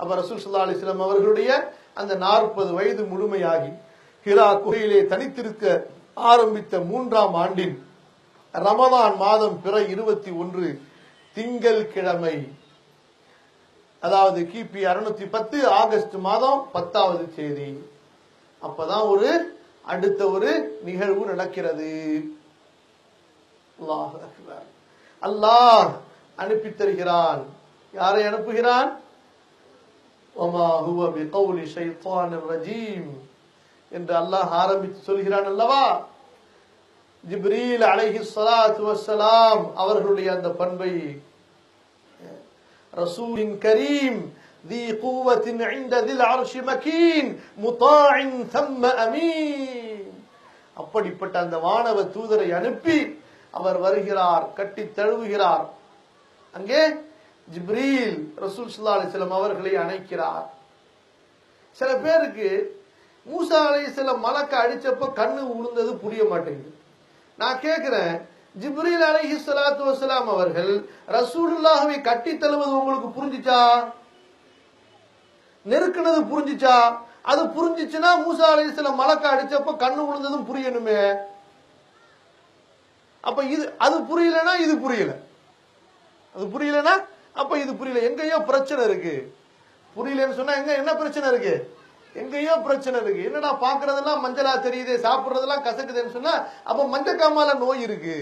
அப்ப ரசூல் சல்லா அலிஸ்லாம் அவர்களுடைய அந்த நாற்பது வயது முழுமையாகி ஹிரா குகையிலே தனித்திருக்க ஆரம்பித்த மூன்றாம் ஆண்டின் ரமதான் மாதம் பிற இருபத்தி ஒன்று திங்கள் கிழமை அதாவது கிபி அறுநூத்தி பத்து ஆகஸ்ட் மாதம் பத்தாவது தேதி. அப்பதான் ஒரு அடுத்த ஒரு நிகழ்வு நடக்கிறது. அல்லாஹ் அல்லாஹ் அனுப்பி தருகிறான் யாரை அனுப்புகிறான்? وما هو بقول شيطان الرجيم என்று அல்லாஹ் ஆரம்பித்து சொல்கிறான் அல்லவா ஜிப்ரீல் அலைஹி ஸலாத்து வஸ்ஸலாம் அவர்களுடைய அந்த பண்பை ரசூலின் கரீம் ذي قوة عند ذي العرش مكين مطاع ثم أمين அப்படிப்பட்ட அந்த வானவ தூதரை அனுப்பி அவர் வருகிறார் கட்டி தழுவுகிறார் அங்கே ஜிப்ரீல் ரசூல் சுல்லா அலைஹி வஸல்லம் அவர்களை அணைக்கிறார். சில பேருக்கு மூசா அலைஹிஸ்ஸலாம் மலக்க அடிச்சப்ப கண்ணு உளுந்தது புரிய மாட்டேங்குது. நான் கேட்கிறேன் ஜிப்ரீல் அலைஹி சலாத்து வசலாம் அவர்கள் ரசூலுல்லாஹ்வை கட்டி தழுவது உங்களுக்கு புரிஞ்சிச்சா? நெருக்குனது புரிஞ்சுச்சா? அது புரிஞ்சிச்சுன்னா மூசா சில மலக்க அடிச்சப்ப கண்ணு உளுந்ததும் புரியணுமே. அப்ப இது அது புரியலன்னா இது புரியல. அது புரியலன்னா அப்ப இது புரியல. எங்கேயோ பிரச்சனை இருக்கு. புரியலன்னு சொன்னா எங்க? என்ன பிரச்சனை இருக்கு? எங்கேயோ பிரச்சனை இருக்கு. என்னடா பாக்குறதெல்லாம் மஞ்சளா தெரியுது சாப்பிடுறதெல்லாம் கசக்குதுன்னு சொன்னா அப்ப மஞ்சக்காமால நோய் இருக்கு.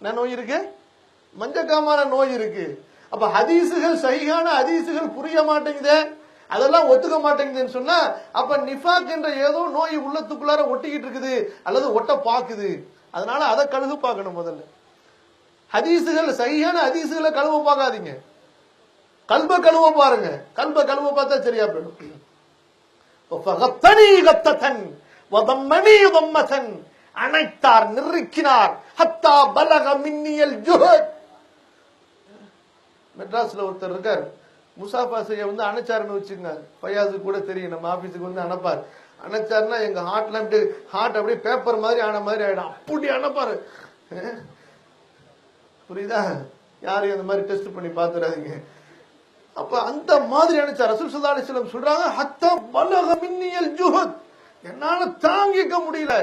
என்ன நோய் இருக்கு? மஞ்சக்காமால நோய் இருக்கு. அப்ப ஹதீசுகள் சரியான ஹதீசுகள் புரிய மாட்டேங்குதே. அதெல்லாம் ஒத்துக்க மாட்டேங்குதுன்னு சொன்னா அப்ப நிஃபாக் என்ற ஏதோ நோய் உள்ளத்துக்குள்ளார ஒட்டிக்கிட்டு இருக்குது அல்லது ஒட்ட பாக்குது அதனால அதை கழுகு பார்க்கணும் முதல்ல. ஹதீசுகள் சரியான ஹதீசுகளை கழுவ பார்க்காதீங்க கல்ப கழுவ பாருங்க கல்ப கழுவ பார்த்தா சரியா போயிடும் فغطني غطة وضمني ضمة அணைத்தார் நெருக்கினார் ஹத்தா பலக மின்னியல் ஜுஹத் மெட்ராஸ்ல ஒருத்தர் இருக்கார் முசாஃபா செய்ய வந்து அணைச்சாருன்னு வச்சுங்க ஃபயாஸு கூட தெரியும் நம்ம ஆபீஸுக்கு வந்து அனுப்பார் அணைச்சாருன்னா எங்க ஹார்ட்ல அப்படியே ஹார்ட் அப்படியே பேப்பர் மாதிரி ஆன மாதிரி ஆயிடும் அப்படி அனுப்பாரு அஹ். புரியுதா? யாரையும் அந்த மாதிரி டெஸ்ட் பண்ணி பார்த்துடாதீங்க அப்ப அந்த மாதிரி அனுப்பிச்சா ரசூல் சல்லா அலிஸ்லாம் சொல்றாங்க ஹத்தா பலக மின்னியல் ஜுஹத். என்னால தாங்கிக்க முடியல.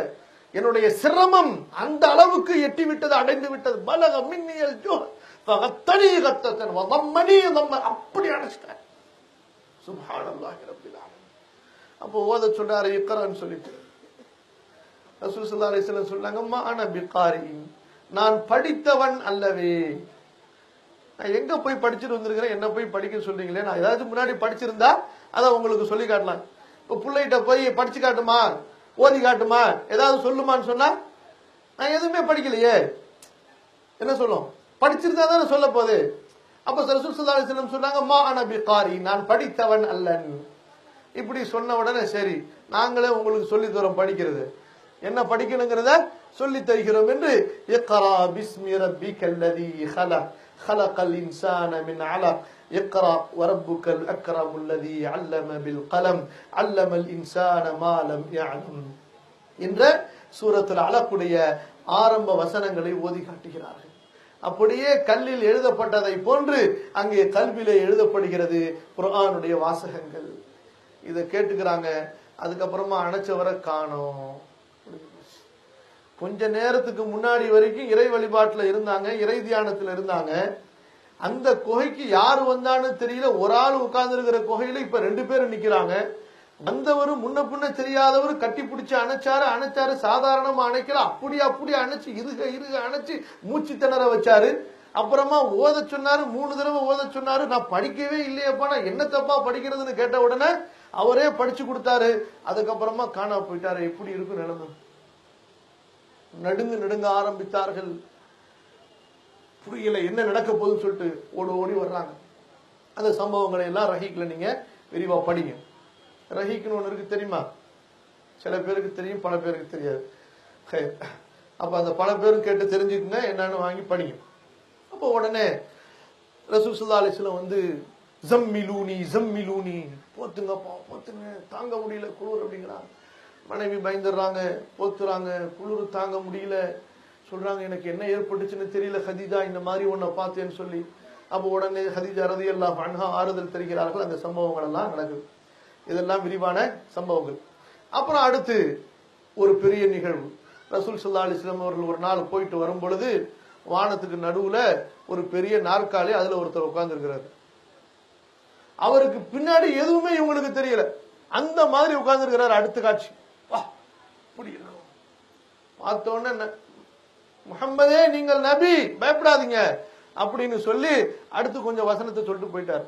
என்னுடைய சிரமம் அந்த அளவுக்கு எட்டி விட்டது அடைந்து விட்டது. பலக மின்னியல் ஜுஹத். ஃபகத்தனி கத்தத்தன் வதம்மனி நம்ம அப்படி அணைச்சிட்டேன் சுப்ஹானல்லாஹி ரப்பில் அப்போ ஓத சொல்றாரு இக்கரான்னு சொல்லிட்டு. ரசூல் சல்லா அலிஸ்லாம் சொன்னாங்க மான பிகாரின் நான் படித்தவன் அல்லவே. நான் எங்க போய் படிச்சுட்டு வந்திருக்கிறேன்? என்ன போய் படிக்க சொல்றீங்களே? நான் ஏதாச்சும் முன்னாடி படிச்சிருந்தா அதை உங்களுக்கு சொல்லி காட்டலாம். இப்போ பிள்ளைகிட்ட போய் படிச்சு காட்டுமா? ஓதி காட்டுமா? ஏதாவது சொல்லுமான்னு சொன்னா நான் எதுவுமே படிக்கலையே. என்ன சொல்லும்? படிச்சிருந்தா தானே சொல்ல போகுது. அப்ப ரசூல் ஸல்லல்லாஹு அலைஹி சொன்னாங்க மா அன பிகாரி நான் படித்தவன் அல்லன். இப்படி சொன்ன உடனே சரி நாங்களே உங்களுக்கு சொல்லி தரோம் படிக்கிறது. என்ன படிக்கணுங்கிறத சொல்லி தருகிறோம் என்று இக்ரா பிஸ்மி ரப்பிக்கல் லதி خلق خلق الإنسان من علق اقرأ وربك الأكرم الذي علم بالقلم علم الإنسان ما لم يعلم என்ற சூரத்தில் அலக்குடைய ஆரம்ப வசனங்களை ஓதி காட்டுகிறார்கள் அப்படியே கல்லில் எழுதப்பட்டதை போன்று அங்கே கல்வியிலே எழுதப்படுகிறது குர்ஆனுடைய வாசகங்கள் இதை கேட்டுக்கிறாங்க அதுக்கப்புறமா அணைச்சவரை காணோம் கொஞ்ச நேரத்துக்கு முன்னாடி வரைக்கும் இறை வழிபாட்டுல இருந்தாங்க இறை தியானத்துல இருந்தாங்க. அந்த குகைக்கு யார் வந்தான்னு தெரியல. ஒரு ஆள் உட்கார்ந்து இருக்கிற குகையில இப்ப ரெண்டு பேரும் நிக்கிறாங்க. வந்தவரும் முன்ன பின்ன தெரியாதவரு கட்டி பிடிச்சி அணைச்சாரு அணைச்சாரு சாதாரணமா அணைக்கல. அப்படி அப்படி அணைச்சு இருக இருக அணைச்சு மூச்சு திணற வச்சாரு. அப்புறமா ஓத சொன்னாரு மூணு தடவை ஓத சொன்னாரு. நான் படிக்கவே இல்லையப்பா நான் என்ன தப்பா படிக்கிறதுன்னு கேட்ட உடனே அவரே படிச்சு கொடுத்தாரு. அதுக்கப்புறமா காணா போயிட்டாரு. எப்படி இருக்கும் நிலைமை? நடுங்கு நடுங்க ஆரம்பித்தார்கள். புரியல என்ன நடக்க போகுதுன்னு சொல்லிட்டு ஓடி ஓடி வர்றாங்க. அந்த சம்பவங்களை எல்லாம் ரஹீக்கில் நீங்கள் விரிவாக படிங்க. ரஹீக்குன்னு ஒன்று இருக்கு தெரியுமா? சில பேருக்கு தெரியும் பல பேருக்கு தெரியாது. அப்போ அந்த பல பேரும் கேட்டு தெரிஞ்சுக்குங்க என்னன்னு வாங்கி படிங்க. அப்போ உடனே ரசூசுல்லா அலிஸ்லாம் வந்து ஜம்மிலூனி ஜம்மிலூனி போத்துங்கப்பா போத்துங்க தாங்க முடியல குளிர் அப்படிங்கிறாங்க. மனைவி பயந்துடுறாங்க போத்துறாங்க குளிர் தாங்க முடியல. சொல்கிறாங்க எனக்கு என்ன ஏற்பட்டுச்சுன்னு தெரியல ஹதீஜா இந்த மாதிரி ஒன்றை பார்த்தேன்னு சொல்லி. அப்போ உடனே ஹதீஜா ரதி எல்லாம் அன்ஹா ஆறுதல் தெரிகிறார்கள். அந்த சம்பவங்கள் எல்லாம் நடக்குது. இதெல்லாம் விரிவான சம்பவங்கள். அப்புறம் அடுத்து ஒரு பெரிய நிகழ்வு. ரசூல் சல்லா அலிஸ்லாம் அவர்கள் ஒரு நாள் போயிட்டு வரும் பொழுது வானத்துக்கு நடுவுல ஒரு பெரிய நாற்காலி அதுல ஒருத்தர் உட்கார்ந்து அவருக்கு பின்னாடி எதுவுமே இவங்களுக்கு தெரியல. அந்த மாதிரி உட்கார்ந்துருக்கிறார் அடுத்த காட்சி. வா இருக்கும் பார்த்த முகம்மதே ந- முஹம்மதே நீங்கள் நபி பயப்படாதீங்க. அப்படின்னு சொல்லி அடுத்து கொஞ்சம் வசனத்தை சொல்லிட்டு போயிட்டார்.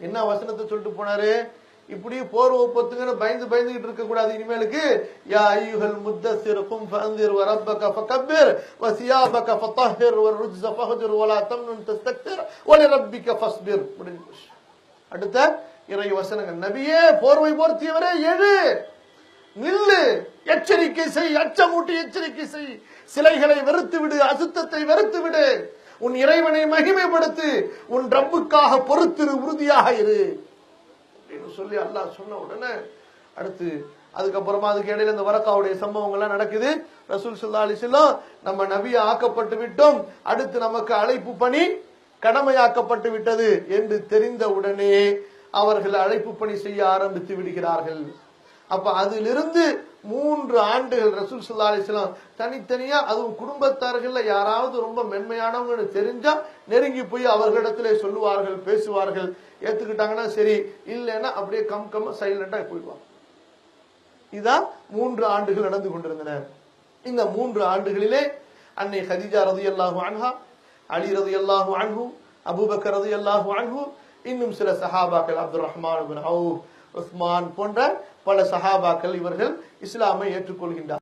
என்ன வசனத்தை சொல்லிட்டு போனாரு? இப்படி போர் ஒப்பத்துங்கன்னு பயந்து பயந்துகிட்டு இருக்க கூடாது இனிமேலுக்கு. யா ஐயுஹல் முத்தஸிர் கும் ஃபஅன்திர் வ ரப்பக ஃபகப்பிர் வ சியாபக ஃபதஹிர் வ ருஜ்ஸ ஃபஹஜிர் வ லா தம்னுன் தஸ்தக்திர் வ லிரப்பிக ஃபஸ்பிர். அடுத்த இறை வசனங்கள். நபியே போர்வை போர்த்தியவரே எழு நில்லு. எச்சரிக்கை செய் அச்சமூட்டி எச்சரிக்கை செய். சிலைகளை வெறுத்து விடு அசுத்தத்தை வெறுத்து விடு உன் இறைவனை மகிமைப்படுத்து உன் ரப்புக்காக பொறுத்திரு உறுதியாக இரு. அப்படின்னு சொல்லி அல்லாஹ் சொன்ன உடனே அடுத்து அதுக்கப்புறமா அதுக்கு இடையில இந்த வரக்காவுடைய சம்பவங்கள்லாம் நடக்குது. ரசூல் சுல்லா அலைஹி நம்ம நபிய ஆக்கப்பட்டு விட்டோம். அடுத்து நமக்கு அழைப்பு பணி கடமையாக்கப்பட்டு விட்டது என்று தெரிந்த உடனே அவர்கள் அழைப்பு பணி செய்ய ஆரம்பித்து விடுகிறார்கள். அப்ப அதிலிருந்து மூன்று ஆண்டுகள் ரசூல் சுல்லா அலிஸ்லாம் தனித்தனியா அதுவும் குடும்பத்தார்கள்ல யாராவது ரொம்ப மென்மையானவங்கன்னு தெரிஞ்சா நெருங்கி போய் அவர்களிடத்திலே சொல்லுவார்கள் பேசுவார்கள். ஏத்துக்கிட்டாங்கன்னா சரி இல்லைன்னா அப்படியே கம் கம்ம சைலண்டா போயிடுவாங்க. இதான் மூன்று ஆண்டுகள் நடந்து கொண்டிருந்தன. இந்த மூன்று ஆண்டுகளிலே அன்னை ஹதீஜா ரதியல்லாஹு அன்ஹா அலி ரதியல்லாஹு அன்ஹு அபூபக்கர் ரதியல்லாஹு அன்ஹு இன்னும் சில சஹாபாக்கள் அப்துல் ரஹ்மான் உஸ்மான் போன்ற பல சஹாபாக்கள் இவர்கள் இஸ்லாமை ஏற்றுக்கொள்கின்றார்